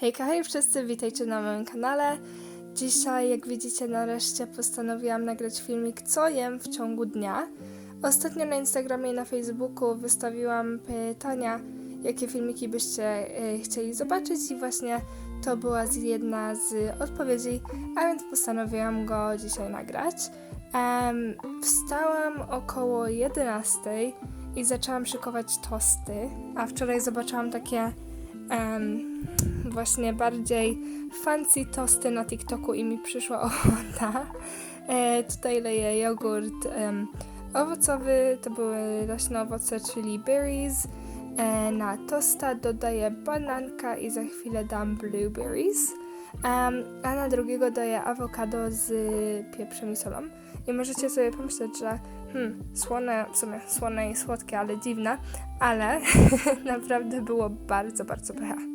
Hejka, hej wszyscy, witajcie na moim kanale. Dzisiaj, jak widzicie, nareszcie postanowiłam nagrać filmik, co jem w ciągu dnia. Ostatnio na Instagramie i na Facebooku wystawiłam pytania, jakie filmiki byście e, chcieli zobaczyć i właśnie to była jedna z odpowiedzi, a więc postanowiłam go dzisiaj nagrać. Wstałam około 11 i zaczęłam szykować tosty, a wczoraj zobaczyłam takie em, właśnie bardziej fancy tosty na TikToku i mi przyszła ochota. E, tutaj leję jogurt em, owocowy, to były rośne owoce, czyli berries. E, na tosta dodaję bananka i za chwilę dam blueberries. Em, a na drugiego daję awokado z pieprzem i solą. I możecie sobie pomyśleć, że hmm, słone, w sumie słone i słodkie, ale dziwne, ale naprawdę było bardzo, bardzo pycha.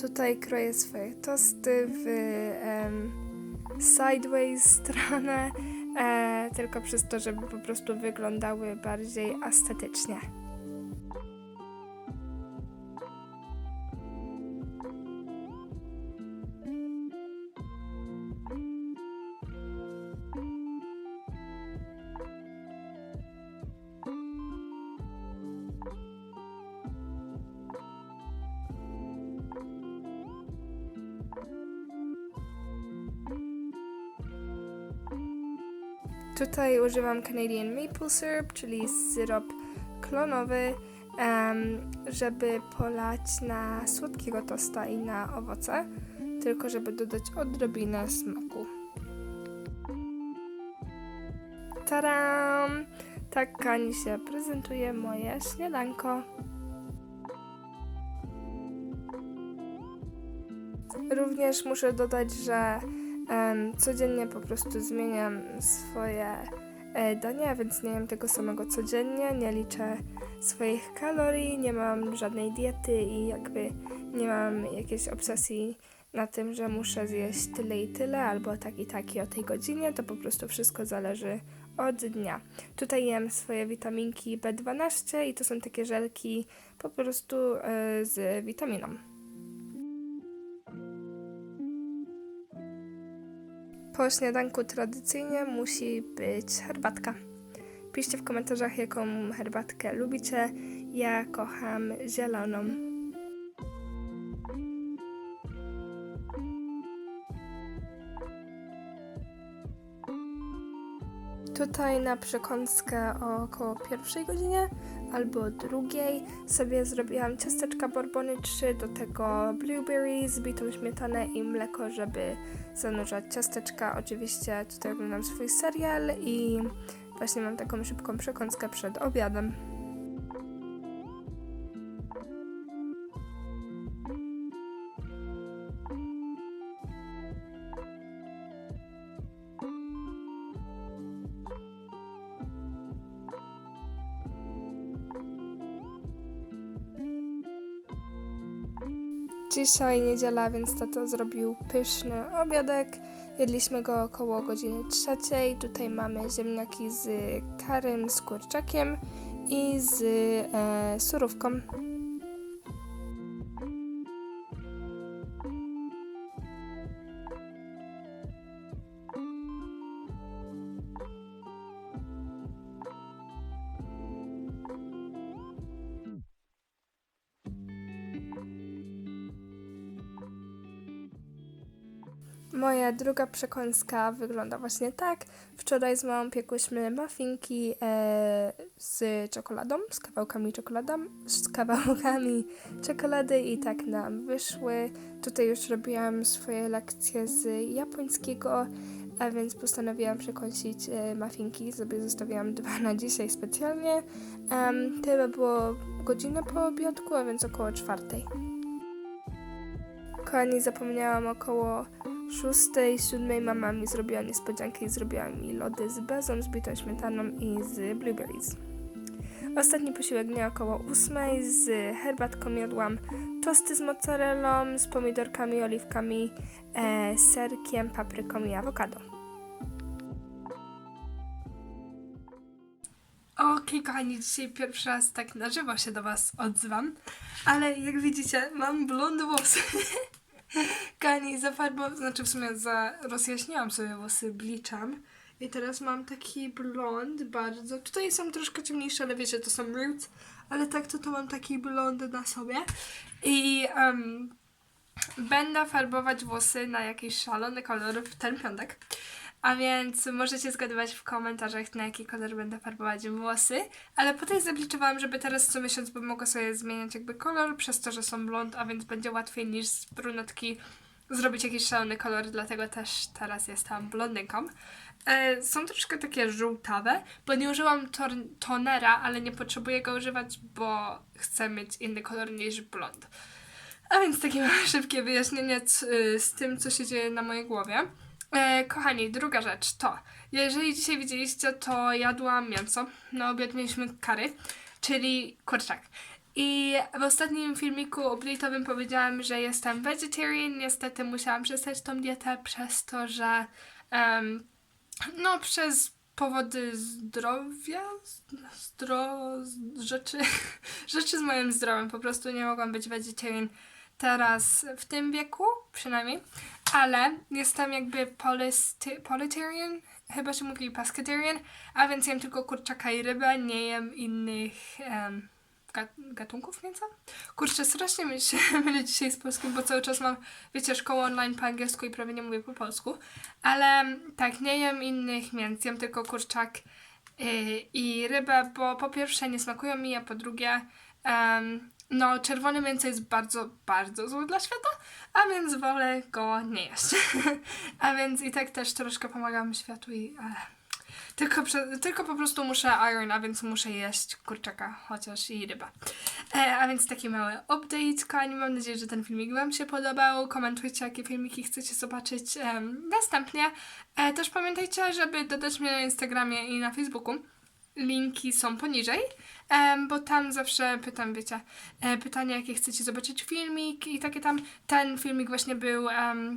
Tutaj kroję swoje tosty w sideways stronę, e, tylko przez to, żeby po prostu wyglądały bardziej estetycznie. Tutaj używam Canadian Maple Syrup, czyli syrop klonowy, żeby polać na słodkiego tosta i na owoce, tylko żeby dodać odrobinę smaku. Taram! Tak Kani się prezentuje moje śniadanko. Również muszę dodać, że codziennie po prostu zmieniam swoje e, dania, więc nie jem tego samego codziennie, nie liczę swoich kalorii, nie mam żadnej diety i jakby nie mam jakiejś obsesji na tym, że muszę zjeść tyle i tyle, albo tak i tak i o tej godzinie, to po prostu wszystko zależy od dnia. Tutaj jem swoje witaminki B12 i to są takie żelki po prostu e, z witaminą. Po śniadanku tradycyjnie musi być herbatka. Piszcie w komentarzach, jaką herbatkę lubicie. Ja kocham zieloną. Tutaj na przekąskę o około pierwszej godzinie albo drugiej sobie zrobiłam ciasteczka Borbony 3, do tego blueberry, zbitą śmietanę i mleko, żeby zanurzać ciasteczka. Oczywiście tutaj oglądam swój serial i właśnie mam taką szybką przekąskę przed obiadem. Dzisiaj niedziela, więc tato zrobił pyszny obiadek. Jedliśmy go około godziny trzeciej. Tutaj mamy ziemniaki z karym, z kurczakiem i z e, surówką. Moja druga przekąska wygląda właśnie tak. Wczoraj z mamą piekłyśmy muffinki e, z czekoladą, z kawałkami czekoladą, z kawałkami czekolady i tak nam wyszły. Tutaj już robiłam swoje lekcje z japońskiego, a więc postanowiłam przekąsić e, muffinki. Sobie zostawiłam dwa na dzisiaj specjalnie. Um, chyba było godzinę po obiadku, a więc około czwartej. Kochani, zapomniałam około szóstej, siódmej mama mi zrobiła niespodziankę i zrobiła mi lody z bezą, z bitą śmietaną i z blueberries. Ostatni posiłek dnia około ósmej z herbatką jadłam tosty z mozzarellą, z pomidorkami, oliwkami, e, serkiem, papryką i awokado. Okej, kochani, dzisiaj pierwszy raz tak na żywo się do Was odzywam, ale jak widzicie, mam blond włosy. Kochani, zafarbowałam, znaczy w sumie za, rozjaśniłam sobie włosy bliczam. I teraz mam taki blond bardzo, tutaj są troszkę ciemniejsze, ale wiecie, to są roots, ale tak to to mam taki blond na sobie. I em, będę farbować włosy na jakiś szalony kolor w ten piątek. A więc możecie zgadywać w komentarzach, na jaki kolor będę farbować włosy. Ale potem zabliczowałam, żeby teraz co miesiąc bym mogła sobie zmieniać jakby kolor, przez to, że są blond, a więc będzie łatwiej niż z brunetki zrobić jakiś szalony kolor, dlatego też teraz jestem blondynką. E, są troszkę takie żółtawe, bo nie użyłam tonera, ale nie potrzebuję go używać, bo chcę mieć inny kolor niż blond. A więc takie szybkie wyjaśnienie y, z tym, co się dzieje na mojej głowie. E, kochani, druga rzecz to, jeżeli dzisiaj widzieliście, to jadłam mięso. Na obiad mieliśmy kary, czyli kurczak. I w ostatnim filmiku update'owym powiedziałam, że jestem vegetarian. Niestety musiałam przestać tą dietę przez to, że em, no przez powody zdrowia, zdro, rzeczy, rzeczy z moim zdrowiem. Po prostu nie mogłam być vegetarian teraz w tym wieku, przynajmniej. Ale jestem jakby politarian, chyba się mówi pescatarian, a więc jem tylko kurczaka i rybę, nie jem innych ga- gatunków mięsa. Kurczę, strasznie mi się mylę dzisiaj z polskim, bo cały czas mam, wiecie, szkołę online po angielsku i prawie nie mówię po polsku. Ale tak, nie jem innych mięs, jem tylko kurczak yy, i rybę, bo po pierwsze nie smakują mi, a po drugie em, no, czerwone mięso jest bardzo, bardzo złe dla świata, a więc wolę go nie jeść. a więc i tak też troszkę pomagam światu i... E, tylko, prze, tylko po prostu muszę iron, a więc muszę jeść kurczaka, chociaż i ryba. E, a więc taki mały update, kochani. Mam nadzieję, że ten filmik Wam się podobał. Komentujcie, jakie filmiki chcecie zobaczyć em, następnie. E, też pamiętajcie, żeby dodać mnie na Instagramie i na Facebooku. Linki są poniżej, bo tam zawsze pytam, wiecie, e, pytania, jakie chcecie zobaczyć filmik i takie tam. Ten filmik właśnie był,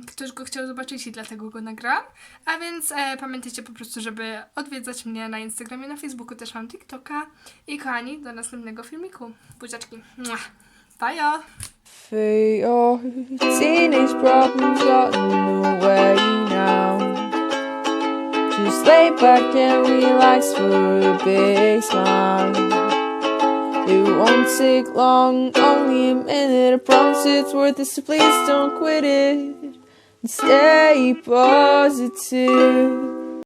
ktoś go chciał zobaczyć i dlatego go nagrałam. A więc e, pamiętajcie po prostu, żeby odwiedzać mnie na Instagramie, na Facebooku, też mam TikToka. I kochani, do następnego filmiku. Buziaczki. Bye! Your teenage problems way now. Just lay back and relax for a big smile. It won't take long, only a minute. I promise it's worth it, so please don't quit it. And stay positive.